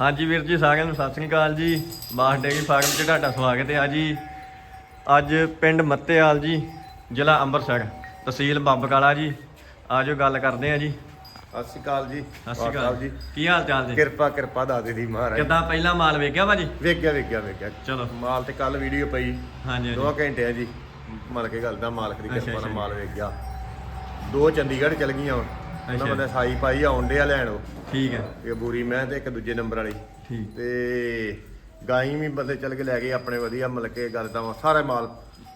ਹਾਂਜੀ ਵੀਰ ਜੀ ਸਾਰਿਆਂ ਨੂੰ ਸਤਿ ਸ੍ਰੀ ਅਕਾਲ ਜੀ। ਬਾਸ ਡੇਰੀ ਫਾਰਮ 'ਚ ਤੁਹਾਡਾ ਸਵਾਗਤ ਹੈ ਜੀ। ਅੱਜ ਪਿੰਡ ਮੱਤੇਵਾਲ ਜੀ ਜ਼ਿਲ੍ਹਾ ਅੰਮ੍ਰਿਤਸਰ ਤਹਿਸੀਲ ਬੰਬਕਾਲਾ ਜੀ। ਆਜੋ ਗੱਲ ਕਰਦੇ ਆ ਜੀ। ਸਤਿ ਸ਼੍ਰੀ ਅਕਾਲ ਜੀ ਸਤਿ ਸ਼੍ਰੀ ਅਕਾਲ ਜੀ। ਕੀ ਹਾਲ ਚਾਲ ਜੀ? ਕਿਰਪਾ ਕਿਰਪਾ ਦਾਦੇ ਦੀ ਮਹਾਰਾਜ। ਕਿੱਦਾਂ ਪਹਿਲਾ ਮਾਲ ਵੇਖਿਆ ਭਾਜੀ ਵੇਖ ਗਿਆ ਵੇਖ ਗਿਆ ਵੇਖ ਗਿਆ ਚਲੋ। ਮਾਲ ਤੇ ਕੱਲ ਵੀਡੀਓ ਪਈ। ਹਾਂਜੀ ਦੋ ਘੰਟੇ ਆ ਜੀ। ਮਲ ਕੇ ਗੱਲ ਦਾ ਮਾਲਕ ਦੀ ਕਿਰਪਾ ਨਾਲ। ਮਾਲ ਵੇਖ ਗਿਆ ਦੋ ਚੰਡੀਗੜ੍ਹ ਚਲ ਗਈਆਂ ਹੁਣ। ਉਹਨਾਂ। ਬੰਦੇ ਸਾਈ ਪਾਈ ਆਉਂਦੇ ਆ ਲੈਣ ਉਹ। ਠੀਕ ਹੈ। ਇਹ ਬੂਰੀ ਮੈਂ ਤੇ ਇੱਕ ਦੂਜੇ ਨੰਬਰ ਵਾਲੀ। ਠੀਕ। ਤੇ ਗਾਈ ਵੀ ਬੰਦੇ ਚਲ ਕੇ ਲੈ ਗਏ ਆਪਣੇ ਵਧੀਆ ਮਲ ਕੇ ਗੱਲ ਦਾ ਸਾਰਾ ਮਾਲ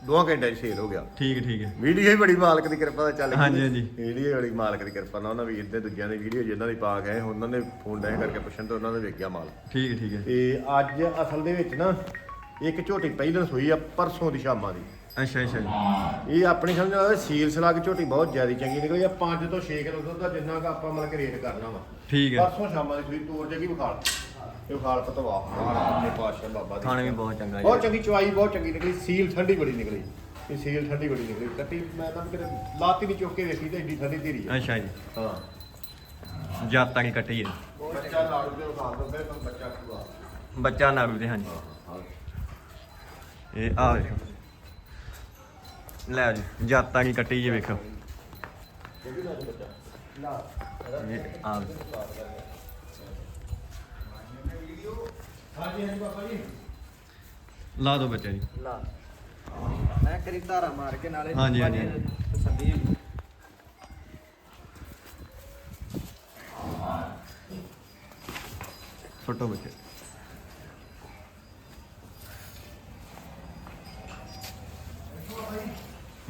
ਦੋ ਘੰਟੇ 'ਚ ਸੇਲ ਹੋ ਗਿਆ। ਠੀਕ ਠੀਕ ਹੈ। ਵੀਡੀਓ ਹੀ ਬੜੀ ਮਾਲਕ ਦੀ ਕਿਰਪਾ ਨਾਲ ਚੱਲ ਗਈ। ਹਾਂਜੀ, ਹਾਂਜੀ। ਵੀਡੀਓ ਬੜੀ ਮਾਲਕ ਦੀ ਕਿਰਪਾ ਨਾਲ ਉਹਨਾਂ ਵੀ ਇੱਦੇ ਦੂਜਿਆਂ ਦੀ ਵੀਡੀਓ ਜਿਨ੍ਹਾਂ ਦੀ ਪਾ ਗਏ ਉਹਨਾਂ ਨੇ ਫੋਨ ਡਾਇ ਕਰਕੇ ਪੁੱਛਣ ਤੇ ਉਹਨਾਂ ਨੇ ਵੇਖਿਆ ਮਾਲ। ਠੀਕ ਠੀਕ ਹੈ। ਤੇ ਅੱਜ ਅਸਲ ਦੇ ਵਿੱਚ ਨਾ ਇੱਕ ਝੋਟੀ ਪਹਿਲਾਂ ਸੋਈ ਆ ਪਰਸੋਂ ਦੀ ਸ਼ਾਮਾਂ ਦੀ। ਅੱਛਾ ਅੱਛਾ ਜੀ। ਇਹ ਆਪਣੀ ਸਮਝ ਨਾਲ ਸੀਲ ਸਲਾਗ ਝੋਟੀ ਬਹੁਤ ਜ਼ਿਆਦਾ ਚੰਗੀ ਨਿਕਲੀ ਆ। 5 ਤੋਂ 6 ਕਿਲੋ ਦੁੱਧ ਦਾ ਜਿੰਨਾ ਕ ਆਪਾਂ ਮਤਲਬ ਕਿ ਰੇਟ ਕਰਨਾ ਵਾ। ਠੀਕ ਹੈ। ਪਰਸੋਂ ਸ਼ਾਮਾਂ ਦੀ ਸੋਈ ਤੋੜ ਜੇਗੀ ਵਿਖਾਲ। ਇਹ ਵਿਖਾਲ ਪਤਵਾ। ਆਪਣੇ ਪਾਸ਼ਾ ਬਾਬਾ ਦੀ ਖਾਣੇ ਵੀ ਬਹੁਤ ਚੰਗਾ ਬਹੁਤ ਜੀ ਚੰਗੀ ਚਵਾਈ ਬਹੁਤ ਚੰਗੀ ਨਿਕਲੀ। ਸੀਲ ਠੰਡੀ ਬੜੀ ਨਿਕਲੀ। ਇਹ ਸੀਲ ਠੰਡੀ ਬੜੀ ਨਿਕਲੀ। ਕੱਟੀ ਮੈਂ ਤਾਂ ਕਿਤੇ ਲਾਤੀ ਨਹੀਂ ਚੁੱਕ ਕੇ ਵੇਖੀ ਤੇ ਏਡੀ ਠੰਡੀ ਧੀਰੀ ਆ। ਅੱਛਾ ਜੀ। ਹਾਂ। ਜਾਤਾਂ ਦੀ ਕੱਟੀ ਹੈ ਬੱਚਾ ਲਾੜੂ ਦੇ ਵਿਖਾਲ ਦੋ ਫਿਰ ਬੱਚਾ ਖੁਆ। ਬੱਚਾ ਨਾਗੂ ਦੇ ਹਾਂਜੀ। ਇਹ ਆ ਵੇਖੋ। ਲੈ ਜੀ ਜਾਤਾਂ ਦੀ ਕੱਟੀ ਜੀ ਵੇਖੋ। ਇਹ ਆ। ਲਾ ਦੋ ਬੱਚਾ ਜੀ। ਲਾ। ਮੈਂ ਕਰੀ ਧਾਰਾ ਮਾਰ ਕੇ ਨਾਲੇ ਹਾਂਜੀ, ਹਾਂਜੀ, ਹੋਈ। ਛੋਟੋ ਬੱਚੇ।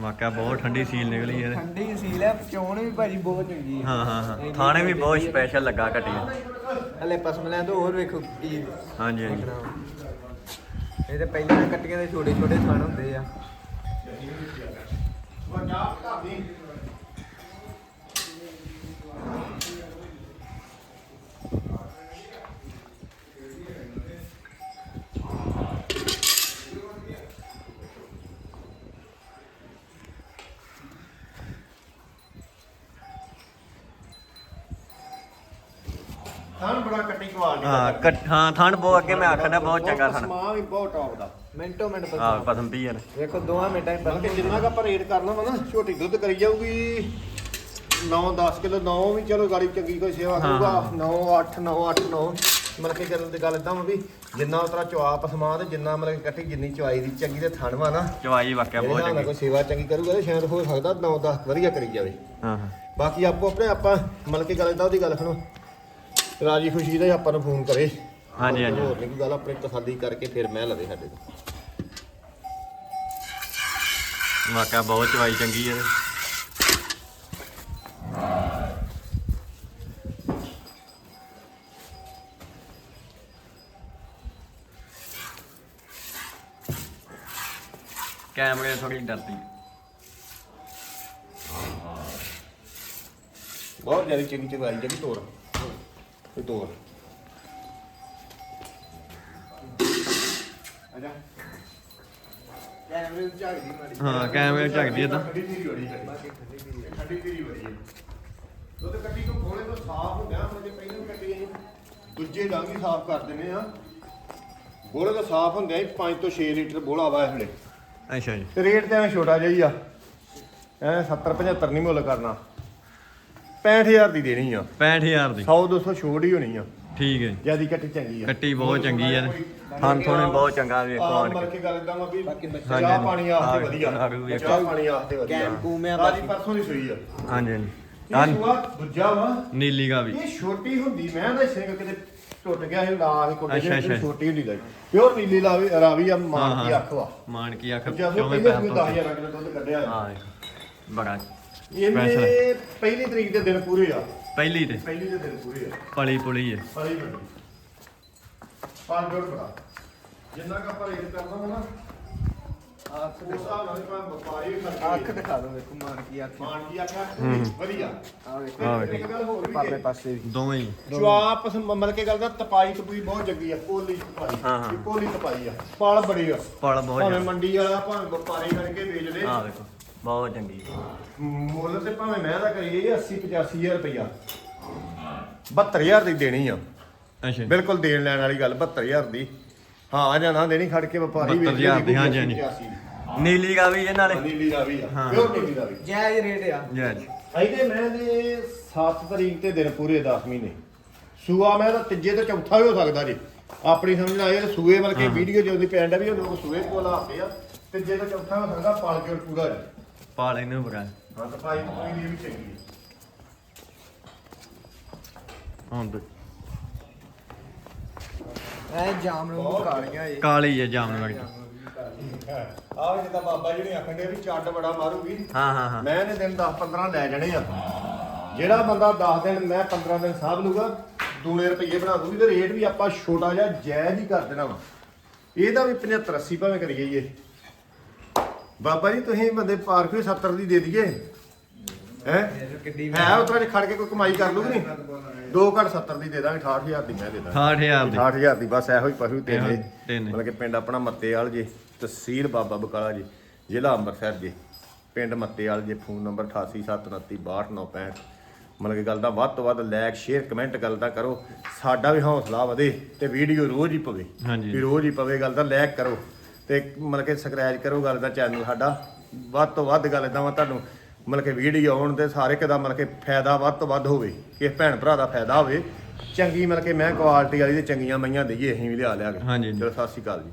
ਵਾਕਿਆ ਬਹੁਤ ਠੰਡੀ ਸੀਲ ਨਿਕਲੀ ਇਹਦੇ। ਠੰਡੀ ਸੀਲ ਹੈ ਚੋਣ ਵੀ ਭਾਜੀ ਬਹੁਤ ਚੰਗੀ ਹੈ ਹਾਂ ਹਾਂ। ਹਾਂ ਥਾਣੇ ਵੀ ਬਹੁਤ ਸਪੈਸ਼ਲ ਲੱਗਾ ਕੱਟੀ ਹਲੇ ਪਸਮਲਿਆਂ ਤੋਂ ਹੋਰ ਵੇਖੋ ਕੀ ਹਾਂਜੀ ਹਾਂਜੀ। ਇਹ ਤੇ ਪਹਿਲਾਂ ਕੱਟੀਆਂ ਦੇ ਛੋਟੇ ਛੋਟੇ ਥਣ ਹੁੰਦੇ ਆ। ਥਾਨ ਬੜਾ ਕੱਟੀ ਕੁਆਲਿਟੀ ਹਾਂ ਕੱਟ- ਹਾਂ ਥਣ ਬਹੁਤ ਅੱਗੇ ਮੈਂ ਆਖਦਾ ਬਹੁਤ ਚੰਗਾ ਥਣ। ਸਮਾਂ ਵੀ ਬਹੁਤ ਟੌਪ ਦਾ। ਮਿੰਟੋ ਮਿੰਟ ਹਾਂ ਬਸ ਪਸੰਦ ਹੀ ਯਾਰ ਵੇਖੋ ਦੋਵਾਂ ਮਿੰਟਾਂ ਚ ਬਲਕਿ ਬਸ। ਜਿੰਨਾ ਕ ਆਪਾਂ ਰੇਟ ਕਰਨਾ ਵਾ ਨਾ ਛੋਟੀ ਦੁੱਧ ਕਰੀ ਜਾਊਗੀ। 9-10 ਕਿਲੋ 9 ਵੀ ਚਲੋ ਗਾੜੀ ਚੰਗੀ ਕੋਈ ਸੇਵਾ ਹਾਂ, ਕਰੂਗਾ। ਹਾਂ। 9 8 9 8 9 ਮਤਲਬ ਕਿ ਦੀ ਗੱਲ ਇਦਾਂ ਵਾ ਵੀ ਜਿੰਨਾ ਉਤਰਾ ਚੁਆਪ ਸਮਾਂ ਤੇ ਜਿੰਨਾ ਮਤਲਬ ਕਿ ਕੱਟੀ ਜਿੰਨੀ ਚੁਆਈ ਦੀ ਚੰਗੀ ਤੇ ਥਣ ਵਾ ਨਾ। ਚਵਾਈ ਵਾਕਿਆ ਬਹੁਤ ਇਹਦੇ ਨਾਲ ਚੰਗੀ। ਕੋਈ ਸੇਵਾ ਚੰਗੀ ਕਰੂਗਾ ਤੇ ਸ਼ਾਇਦ ਹੋ ਸਕਦਾ 9-10 ਵਧੀਆ ਕਰੀ ਜਾਵੇ। ਹਾਂ ਹਾਂ। ਬਾਕੀ ਆਪੋ ਆਪਣੇ ਆਪਾਂ ਮਤਲਬ ਕਿ ਗੱਲ ਇਦਾਂ ਉਹਦੀ ਗੱਲ ਸੁਣੋ। ਰਾਜੀ ਖੁਸ਼ੀ ਦਾ ਹੀ ਆਪਾਂ ਨੂੰ ਫੋਨ ਕਰੇ ਹਾਂਜੀ, ਹਾਂਜੀ। ਹੋਰ ਨਹੀਂ ਕੋਈ ਗੱਲ ਆਪਣੀ ਤਸੱਲੀ ਕਰਕੇ ਫਿਰ ਮੈਂ ਲਵੇ ਸਾਡੇ ਤੋਂ ਵਾਕਿਆ ਬਹੁਤ ਚਵਾਈ ਚੰਗੀ ਹੈ ਕੈਮਰੇ ਥੋੜੀ ਡਰਦੀ। ਬਹੁਤ ਜ਼ਿਆਦਾ ਚੰਗੀ ਜਿਹੜੀ ਤੋਰ ਇਹ ਤੋਰ ਆਜਾ ਕੈਮਰੇ ਝਾਕਦੀ ਮਾਰੀ ਹਾਂ ਕੈਮਰੇ ਝੱਕਦੀ ਏਦਾਂ ਠੰਡੀ ਧੀਰੀ ਬੜੀ ਹੈ ਬਾਕੀ ਠੰਡੀ ਧੀਰੀ ਹੈ। ਠੰਡੀ ਧੀਰੀ ਬੜੀ ਹੈ ਦੁੱਧ ਕੱਟੀ ਤੋਂ ਖੋਲੇ ਤੋਂ ਸਾਫ਼ ਹੁੰਦਾ ਮਤਲਬ ਪਹਿਲਾਂ ਕੱਟੀ ਅਸੀਂ ਦੂਜੇ ਡੰਗ ਹੀ ਸਾਫ਼ ਕਰ ਦਿੰਦੇ ਆ ਬੋਲੇ ਤਾਂ ਸਾਫ਼ ਹੁੰਦੇ ਆ 5 ਤੋਂ 6 ਲੀਟਰ ਬੋਲਾ ਵਾ ਇਹ ਵੇਲੇ ਅੱਛਾ ਜੀ ਤੇ ਰੇਟ ਤੇ ਐਵੇਂ ਛੋਟਾ ਜਿਹਾ ਹੀ ਆ ਐ 70 75 ਨਹੀਂ ਮੁੱਲ ਕਰਨਾ 65000 ਦੀ ਦੇਣੀ ਆ। 65000 ਦੀ। 100 200 ਛੋੜ ਹੀ ਹੋਣੀ ਆ। ਠੀਕ ਹੈ। ਜਿਆਦੀ ਕੱਟੀ ਚੰਗੀ ਆ। ਕੱਟੀ ਬਹੁਤ ਚੰਗੀ ਹੈ ਥਣ ਥੋਣੇ ਬਹੁਤ ਚੰਗਾ ਵੇਖੋ ਆਹ ਆਣ ਮਰ ਕੇ ਕੇ ਗੱਲ ਇਦਾਂ ਵਾ ਵੀ ਬਾਕੀ ਬੱਚੇ- ਚਾਹ ਪਾਣੀ। ਆਸਤੇ ਵਧੀਆ। ਚਾਹ ਪਾਣੀ ਆਸਤੇ ਵਧੀਆ। ਕੈਮ ਕੂਮਿਆਂ ਬਾਕੀ। ਪਰਸੋਂ ਦੀ ਸੋਈ ਆ। ਹਾਂਜੀ ਹਾਂਜੀ। ਦੂਜਾ ਵਾ। ਨੀਲੀ ਗਾ ਵੀ। ਇਹ ਛੋਟੀ ਹੁੰਦੀ ਮੈਂ ਦਾ ਸਿੰਘ ਕਿਤੇ ਟੁੱਟ ਗਿਆ ਸੀ ਲਾ ਕੇ ਕੋਟੇ ਦੇ। ਛੋਟੀ ਹੁੰਦੀ ਦਾ ਪਿਓਰ ਨੀਲੀ ਲਾਵੀ ਰਾਵੀ ਆ ਮਾਨ ਕੀ ਅੱਖ ਵਾ। ਮਾਨ ਕੀ ਅੱਖ ਚੌਵੇਂ ਪੈਰ ਤੋਂ 10000 ਕਿਲੋ ਦੁੱਧ ਕੱਢਿਆ ਹਾਂ ਬੜਾ ਇਹਨੇ ਪਹਿਲੀ ਤਰੀਕ ਦੇ ਦਿਨ ਪੂਰੇ ਆ। ਪਹਿਲੀ ਤੇ। ਪਹਿਲੀ ਦੇ ਦਿਨ ਪੂਰੇ ਆ। ਪਲੀ ਪੁਲੀ ਹੈ। ਸਾਰੀ ਮੰਡੀ ਪੰਜ ਜੋੜ ਬੜਾ ਜਿੰਨਾ ਕ ਆਪਾਂ ਰੇਟ ਕਰਨਾ ਵਾ ਨਾ ਅੱਖ ਉਸ ਹਿਸਾਬ ਨਾਲ ਆਪਾਂ ਵਪਾਰੀ ਅੱਖ ਖਰਚੇ ਦਿਖਾ ਦਿਓ ਵੇਖੋ ਮਾਰ ਕੀ ਅੱਖ ਮਾਨ ਕੀ ਆਖਿਆ ਹੂੰ। ਵਧੀਆ। ਆ ਵੇਖੋ। ਆਹ ਵੇਖੋ। ਇੱਕ ਗੱਲ ਹੋਰ ਵੀ ਪਰਲੇ ਹੈ। ਪਾਸੇ ਵੀ। ਦੋਵੇਂ ਹੀ। ਚੁਆਪ ਮਤਲਬ ਕੇ ਗੱਲ ਦਾ ਤਪਾਈ ਤਪੂਈ ਬਹੁਤ ਜੱਗੀ ਆ ਪੋਲੀ ਤਪਾਈ। ਹਾਂ, ਹਾਂ। ਇਹ ਪੋਲੀ ਤਪਾਈ ਆ। ਪਾਲ ਬੜੀ ਆ। ਪਲ ਬਹੁਤ ਭਾਵੇਂ ਜ਼ਿਆਦਾ। ਮੰਡੀ ਵਾਲਾ ਭਾਵੇਂ ਵਪਾਰੀ ਕਰਕੇ ਵੇਚ ਦੇ ਹਾਂ ਵੇਖੋ। ਬਹੁਤ ਚੰਗੀ। ਹੈ। ਮੁੱਲ ਤੇ ਭਾਵੇਂ ਮੈਂ ਦਾ ਕਰੀਏ 80 85000 ਰੁਪਇਆ 72000 ਦੀ ਦੇਣੀ ਆ। ਅੱਛਾ। ਬਿਲਕੁਲ ਦੇਣ ਲੈਣ ਵਾਲੀ ਗੱਲ 72000 ਦੀ। ਹਾਂ ਜਾਂ ਨਾ ਦੇਣੀ ਖੜ ਕੇ ਵਪਾਰੀ 72,000 ਦੀ, ਹਾਂਜੀ। ਹਾਂਜੀ ਨੀਲੀ ਗਾ ਵੀ ਇਹ ਨਾਲੇ। ਨੀਲੀ ਦਾ ਵੀ ਆ। ਹਾਂ। ਪਿਓਰ ਨੀਲੀ ਦਾ ਵੀ। ਜਾਇਜ਼ ਰੇਟ ਆ। ਜੈ ਜੀ। ਇਹਦੇ ਮੈਂ ਦੇ 7 ਤਰੀਕ ਤੇ ਦਿਨ ਪੂਰੇ 10 ਮਹੀਨੇ। ਸੂਆ ਮੈਂ ਤਾਂ ਤੀਜੇ ਤੇ ਚੌਥਾ ਵੀ ਹੋ ਸਕਦਾ ਜੀ। ਆਪਣੀ ਸਮਝ ਨਾਲ ਇਹ ਸੂਏ ਬਲਕਿ ਵੀਡੀਓ ਜੋ ਦੀ ਪੈਂਡ ਆ ਵੀ ਉਹ ਲੋਕ ਸੂਏ ਕੋਲ ਆਤੇ ਆ। ਤੀਜੇ ਤੇ ਚੌਥਾ ਹੋ ਸਕਦਾ ਪਾਲ ਕੇ ਪੂਰਾ ਜੀ। ਪਾ ਲੈਨੇ ਬਗਾ ਹਾਂ ਤਾਂ ਭਾਈ ਕੋਈ ਵੀ ਚੰਗੀ ਹੈ ਹੁਣ ਤੇ ਐ ਜਾਮ ਨੂੰ ਬਹੁਤ ਕਾਲੀਆਂ ਇਹ ਕਾਲੀ ਹੈ ਜਾਮਨ ਵਰਗੀ ਆਹ ਜਿੱਦਾਂ ਬਾਬਾ ਜੀ ਨੇ ਆਖਣ ਦੇ ਵੀ ਚੱਡ ਬੜਾ ਮਾਰੂਗੀ। ਹਾਂ ਹਾਂ ਹਾਂ। ਮੈਂ ਇਹਨੇ ਦਿਨ 10 15 ਲੈ ਜਾਣੇ ਆ। ਜਿਹੜਾ ਬੰਦਾ 10 ਦਿਨ ਮੈਂ 15 ਦਿਨ ਸਾਂਭ ਲੂਗਾ ਦੂਣੇ ਰੁਪਏ ਬਣਾ ਦੂਗੀ ਤੇ ਰੇਟ ਵੀ ਆਪਾਂ ਛੋਟਾ ਜਿਹਾ ਜਾਇਜ਼ ਹੀ ਕਰ ਦੇਣਾ ਵਾ। ਇਹਦਾ ਵੀ 75 80 ਭਾਵੇਂ ਕਰੀਏ ਜੀ। ਬਾਬਾ ਜੀ ਤੁਸੀਂ ਬੰਦੇ ਪਾਰਕ ਵੀ 70 ਦੀ ਦੇ ਦਈਏ। ਹੈ? ਹੈ ਉਤਰਾ ਜੇ ਖੜ ਕੇ ਕੋਈ ਕਮਾਈ ਕਰ ਲੂਗੀ ਨਹੀਂ? ਦੋ ਘੱਟ 70 ਦੀ ਦੇ ਦਾਂਗੇ 68000 ਦੀ ਮੈਂ ਦੇ ਦਾਂਗਾ। 68000 ਦੀ। 68000 ਦੀ ਬਸ ਇਹੋ ਹੀ ਪਸ਼ੂ ਤੇਨੇ। ਮਤਲਬ ਕਿ ਪਿੰਡ ਆਪਣਾ ਮੱਤੇਵਾਲ ਜੀ ਤਹਿਸੀਲ ਬਾਬਾ ਬਕਾਲਾ ਜੀ ਜ਼ਿਲ੍ਹਾ ਅੰਮ੍ਰਿਤਸਰ ਜੀ। ਪਿੰਡ ਮੱਤੇਵਾਲ ਜੀ ਫੋਨ ਨੰਬਰ 8879262965 ਮਤਲਬ ਕਿ ਗੱਲ ਦਾ ਵੱਧ ਤੋਂ ਵੱਧ ਲਾਇਕ ਸ਼ੇਅਰ ਕਮੈਂਟ ਗੱਲ ਦਾ ਕਰੋ। ਸਾਡਾ ਵੀ ਹੌਸਲਾ ਵਧੇ ਤੇ ਵੀਡੀਓ ਰੋਜ਼ ਹੀ ਪਵੇ। ਵੀ ਰੋਜ਼ ਹੀ ਪਵੇ ਗੱਲ ਦਾ ਲਾਇਕ ਕਰੋ। ਤੇ ਮਤਲਬ ਕਿ ਸਬਸਕ੍ਰਾਈਬ ਕਰੋ ਗੱਲ ਦਾ ਚੈਨਲ ਸਾਡਾ। ਵੱਧ ਤੋਂ ਵੱਧ ਗੱਲ ਇਦਾਂ ਵਾ ਤੁਹਾਨੂੰ ਮਤਲਬ ਕਿ ਵੀਡੀਓ ਆਉਣ ਤੇ ਸਾਰੇ ਇੱਕ ਦਾ ਮਤਲਬ ਕਿ ਫਾਇਦਾ ਵੱਧ ਤੋਂ ਵੱਧ ਹੋਵੇ ਕਿਸੇ ਭੈਣ ਭਰਾ ਦਾ ਫਾਇਦਾ ਹੋਵੇ। ਚੰਗੀ ਮਤਲਬ ਕਿ ਮੈਂ ਕੁਆਲਿਟੀ ਵਾਲੀ ਤੇ ਚੰਗੀਆਂ ਮਈਆਂ ਦਈਏ ਅਸੀਂ ਵੀ ਲਿਆ ਲਿਆ ਕੇ। ਹਾਂਜੀ। ਚਲੋ ਸਤਿ ਸ਼੍ਰੀ ਅਕਾਲ ਜੀ।